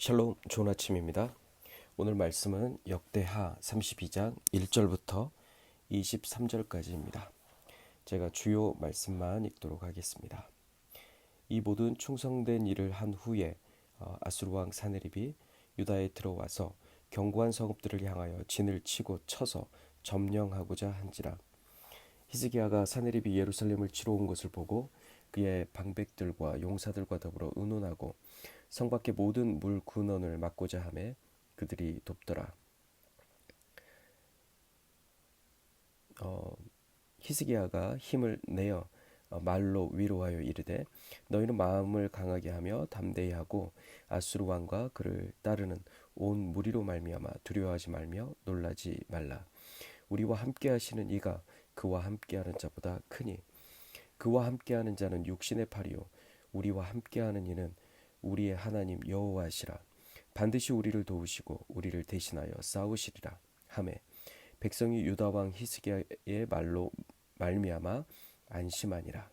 샬롬 좋은 아침입니다. 오늘 말씀은 역대하 32장 1절부터 23절까지입니다. 제가 주요 말씀만 읽도록 하겠습니다. 이 모든 충성된 일을 한 후에 어, 아수르 왕 사네립이 유다에 들어와서 견고한 성읍들을 향하여 진을 치고 쳐서 점령하고자 한지라 히스기야가 사네립이 예루살렘을 치러 온 것을 보고 그의 방백들과 용사들과 더불어 의논하고 성 밖의 모든 물 근원을 막고자 하매 그들이 돕더라. 어, 히스기야가 힘을 내어 어, 말로 위로하여 이르되 너희는 마음을 강하게 하며 담대히 하고 아수르 왕과 그를 따르는 온 무리로 말미암아 두려워하지 말며 놀라지 말라 우리와 함께 하시는 이가 그와 함께 하는 자보다 크니 그와 함께 하는 자는 육신의 팔이요 우리와 함께 하는 이는 우리의 하나님 여호와시라. 반드시 우리를 도우시고 우리를 대신하여 싸우시리라. 하매 백성이 유다 왕 히스기야의 말로 말미암아 안심하니라.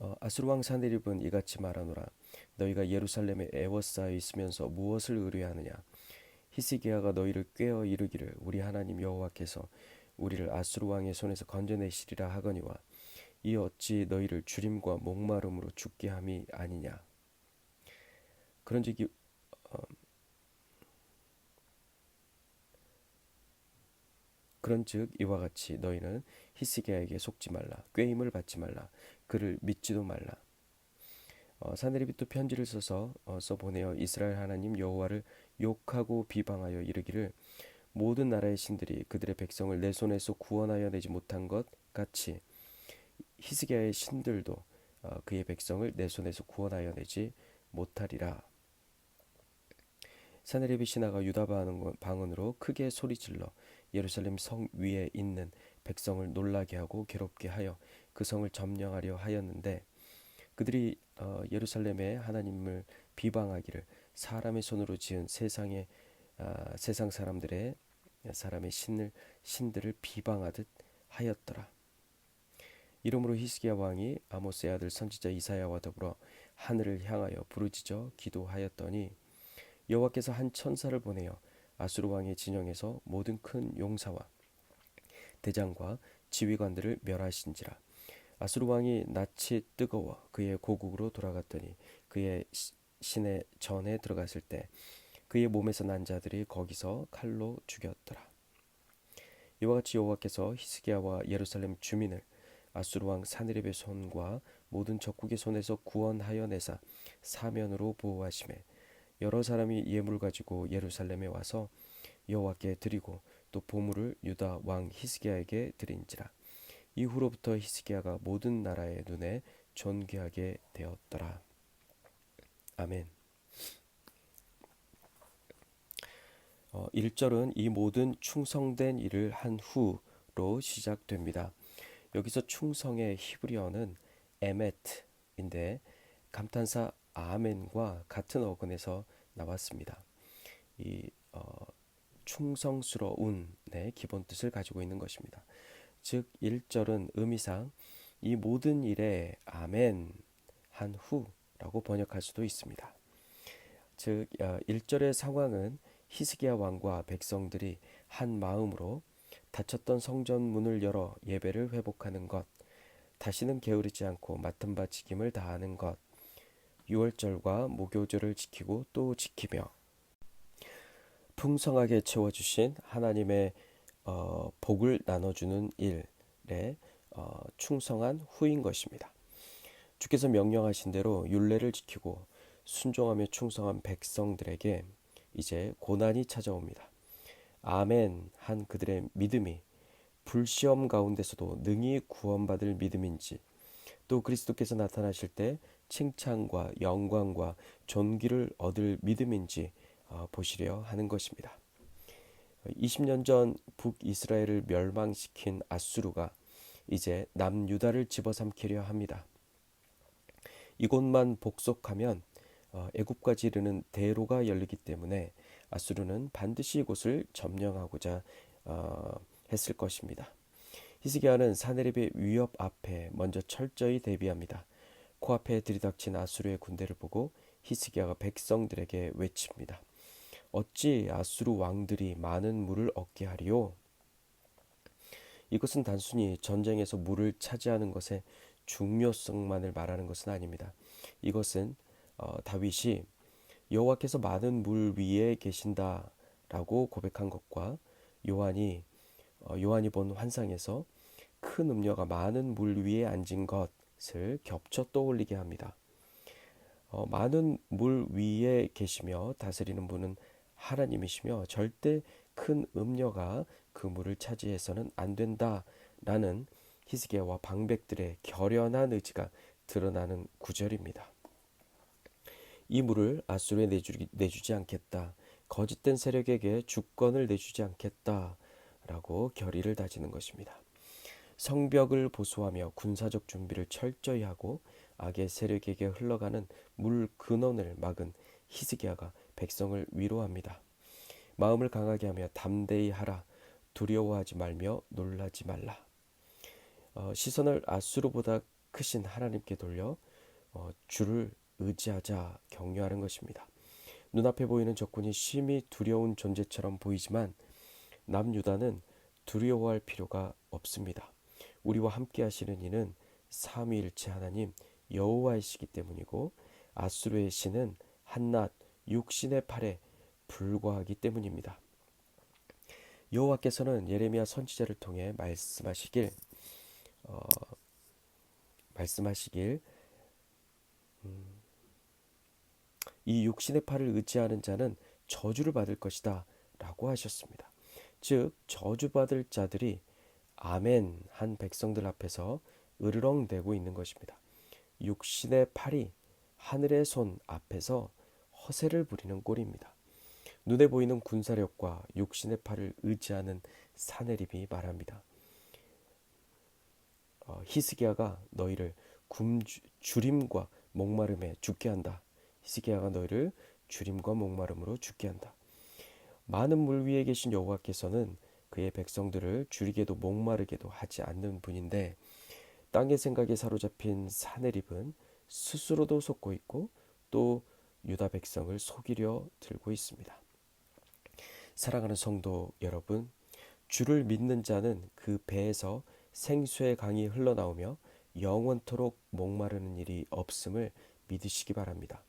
어, 아수르 왕 사네립은 이같이 말하노라. 너희가 예루살렘에 애워싸여 있으면서 무엇을 의뢰하느냐? 히스기야가 너희를 꾀어 이르기를 우리 하나님 여호와께서 우리를 아수르 왕의 손에서 건져내시리라 하거니와 이 어찌 너희를 주림과 목마름으로 죽게 함이 아니냐 그런즉 어, 그런즉 이와 같이 너희는 히스기야에게 속지 말라. 꾀임을 받지 말라. 그를 믿지도 말라. 어, 사내립이 또 편지를 써서 어, 써 보내어 이스라엘 하나님 여호와를 욕하고 비방하여 이르기를 모든 나라의 신들이 그들의 백성을 내 손에서 구원하여 내지 못한 것 같이 히스기야의 신들도 어, 그의 백성을 내 손에서 구원하여 내지 못하리라. 사네립이 신하가 유다 방언으로 크게 소리질러 예루살렘 성 위에 있는 백성을 놀라게 하고 괴롭게 하여 그 성을 점령하려 하였는데 그들이 어, 예루살렘의 하나님을 비방하기를 사람의 손으로 지은 세상의 아, 세상 사람들의 사람의 신을 신들을 비방하듯 하였더라. 이러므로 히스기야 왕이 아모스의 아들 선지자 이사야와 더불어 하늘을 향하여 부르짖어 기도하였더니 여호와께서 한 천사를 보내어 아수르 왕의 진영에서 모든 큰 용사와 대장과 지휘관들을 멸하신지라. 아수르 왕이 낯이 뜨거워 그의 고국으로 돌아갔더니 그의 신의 전에 들어갔을 때 그의 몸에서 난 자들이 거기서 칼로 죽였더라. 이와 같이 여호와께서 히스기야와 예루살렘 주민을 아수르 왕 사느립의 손과 모든 적국의 손에서 구원하여 내사 사면으로 보호하심에 여러 사람이 예물 가지고 예루살렘에 와서 여호와께 드리고 또 보물을 유다 왕 히스기야에게 드린지라 이후로부터 히스기야가 모든 나라의 눈에 존귀하게 되었더라 아멘. 어, 1절은 이 모든 충성된 일을 한 후로 시작됩니다. 여기서 충성의 히브리어는 에메트인데 감탄사 아멘과 같은 어근에서 나왔습니다. 이 어, 충성스러운의 기본 뜻을 가지고 있는 것입니다. 즉 1절은 의미상 이 모든 일에 아멘 한 후라고 번역할 수도 있습니다. 즉 1절의 어, 상황은 히스기야 왕과 백성들이 한 마음으로 닫혔던 성전 문을 열어 예배를 회복하는 것, 다시는 게으르지 않고 맡은 바 지킴을 다하는 것, 유월절과 목요절을 지키고 또 지키며 풍성하게 채워주신 하나님의 어, 복을 나눠주는 일에 어, 충성한 후인 것입니다. 주께서 명령하신 대로 율례를 지키고 순종하며 충성한 백성들에게 이제 고난이 찾아옵니다. 아멘 한 그들의 믿음이 불시험 가운데서도 능히 구원받을 믿음인지 또 그리스도께서 나타나실 때 칭찬과 영광과 존귀를 얻을 믿음인지 어, 보시려 하는 것입니다. 20년 전 북이스라엘을 멸망시킨 아수르가 이제 남유다를 집어삼키려 합니다. 이곳만 복속하면 어, 애굽까지 이르는 대로가 열리기 때문에 아수르는 반드시 이곳을 점령하고자 어, 했을 것입니다. 히스기야는 사네립의 위협 앞에 먼저 철저히 대비합니다. 코앞에 들이닥친 아수르의 군대를 보고 히스기야가 백성들에게 외칩니다. 어찌 아수르 왕들이 많은 물을 얻게 하리요? 이것은 단순히 전쟁에서 물을 차지하는 것의 중요성만을 말하는 것은 아닙니다. 이것은 어, 다윗이 여호와께서 많은 물 위에 계신다라고 고백한 것과 요한이 어, 요한이 본 환상에서 큰 음녀가 많은 물 위에 앉은 것을 겹쳐 떠올리게 합니다. 어, 많은 물 위에 계시며 다스리는 분은 하나님이시며 절대 큰 음녀가 그 물을 차지해서는 안 된다라는 히스기야와 방백들의 결연한 의지가 드러나는 구절입니다. 이 물을 아수르에 내주기, 내주지 않겠다. 거짓된 세력에게 주권을 내주지 않겠다 라고 결의를 다지는 것입니다. 성벽을 보수하며 군사적 준비를 철저히 하고 악의 세력에게 흘러가는 물 근원을 막은 히스기야가 백성을 위로합니다. 마음을 강하게 하며 담대히 하라. 두려워하지 말며 놀라지 말라. 어, 시선을 아수르보다 크신 하나님께 돌려 어, 주를 의지하자 격려하는 것입니다. 눈앞에 보이는 적군이 심히 두려운 존재처럼 보이지만 남유다는 두려워할 필요가 없습니다. 우리와 함께 하시는 이는 삼위일체 하나님 여호와이시기 때문이고 아수르의 신은 한낱 육신의 팔에 불과하기 때문입니다. 여호와께서는 예레미야 선지자를 통해 말씀하시길 어, 말씀하시길 음, 이 육신의 팔을 의지하는 자는 저주를 받을 것이다 라고 하셨습니다. 즉 저주받을 자들이 아멘 한 백성들 앞에서 으르렁대고 있는 것입니다. 육신의 팔이 하늘의 손 앞에서 허세를 부리는 꼴입니다. 눈에 보이는 군사력과 육신의 팔을 의지하는 사내립이 말합니다. 어, 히스기야가 너희를 굶주림과 목마름에 죽게 한다. 히스기야가 너희를 주림과 목마름으로 죽게 한다. 많은 물 위에 계신 여호와께서는 그의 백성들을 줄이게도 목마르게도 하지 않는 분인데 땅의 생각에 사로잡힌 사내립은 스스로도 속고 있고 또 유다 백성을 속이려 들고 있습니다. 사랑하는 성도 여러분, 주를 믿는 자는 그 배에서 생수의 강이 흘러나오며 영원토록 목마르는 일이 없음을 믿으시기 바랍니다.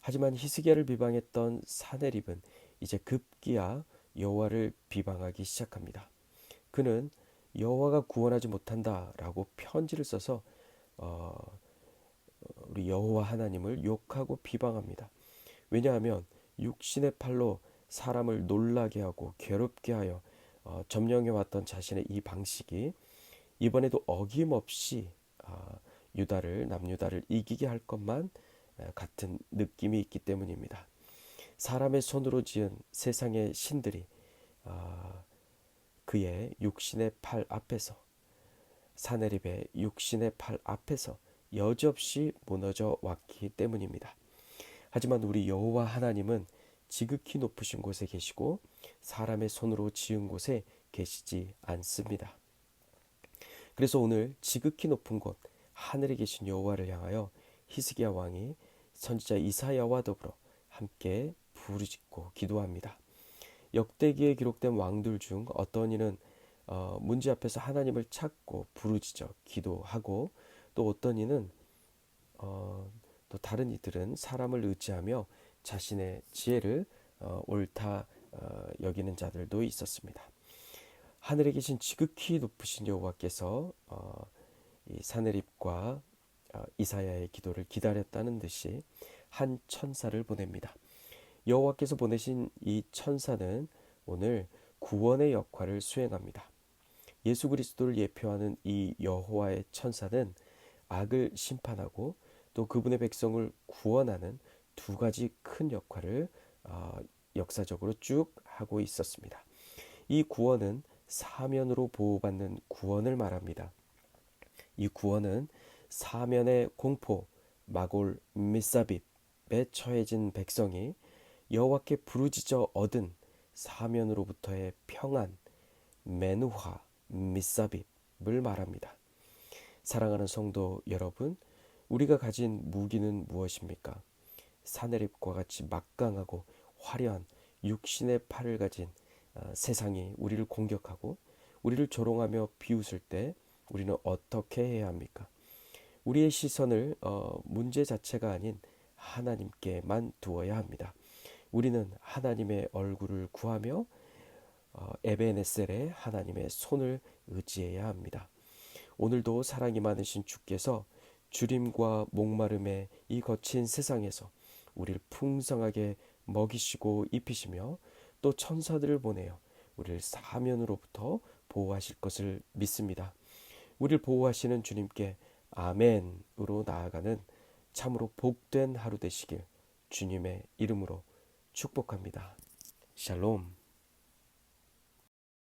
하지만 히스기야를 비방했던 사내립은 이제 급기야 여호와를 비방하기 시작합니다. 그는 여호와가 구원하지 못한다라고 편지를 써서 어, 우리 여호와 하나님을 욕하고 비방합니다. 왜냐하면 육신의 팔로 사람을 놀라게 하고 괴롭게 하여 어, 점령해 왔던 자신의 이 방식이 이번에도 어김없이 어, 유다를 남유다를 이기게 할 것만 같은 느낌이 있기 때문입니다. 사람의 손으로 지은 세상의 신들이 어, 그의 육신의 팔 앞에서 사내립의 육신의 팔 앞에서 여지없이 무너져 왔기 때문입니다. 하지만 우리 여호와 하나님은 지극히 높으신 곳에 계시고 사람의 손으로 지은 곳에 계시지 않습니다. 그래서 오늘 지극히 높은 곳 하늘에 계신 여호와를 향하여 히스기야 왕이 선지자 이사야와 더불어 함께 부르짖고 기도합니다. 역대기에 기록된 왕들 중 어떤 이는 어, 문제 앞에서 하나님을 찾고 부르짖어 기도하고 또 어떤 이는 어, 또 다른 이들은 사람을 의지하며 자신의 지혜를 어, 옳다 어, 여기는 자들도 있었습니다. 하늘에 계신 지극히 높으신 여호와께서 어, 이 사내립과 어, 이사야의 기도를 기다렸다는 듯이 한 천사를 보냅니다. 여호와께서 보내신 이 천사는 오늘 구원의 역할을 수행합니다. 예수 그리스도를 예표하는 이 여호와의 천사는 악을 심판하고 또 그분의 백성을 구원하는 두 가지 큰 역할을 어, 역사적으로 쭉 하고 있었습니다. 이 구원은 사면으로 보호받는 구원을 말합니다. 이 구원은 사면의 공포, 마골, 미사빕에 처해진 백성이 여호와께 부르짖어 얻은 사면으로부터의 평안, 메누화, 미사빕을 말합니다. 사랑하는 성도 여러분, 우리가 가진 무기는 무엇입니까? 사내립과 같이 막강하고 화려한 육신의 팔을 가진 어, 세상이 우리를 공격하고 우리를 조롱하며 비웃을 때 우리는 어떻게 해야 합니까? 우리의 시선을 어, 문제 자체가 아닌 하나님께만 두어야 합니다. 우리는 하나님의 얼굴을 구하며 어, 에베네셀의 하나님의 손을 의지해야 합니다. 오늘도 사랑이 많으신 주께서 주림과 목마름의 이 거친 세상에서 우리를 풍성하게 먹이시고 입히시며 또 천사들을 보내어 우리를 사면으로부터 보호하실 것을 믿습니다. 우리를 보호하시는 주님께 아멘으로 나아가는 참으로 복된 하루 되시길 주님의 이름으로 축복합니다. 샬롬.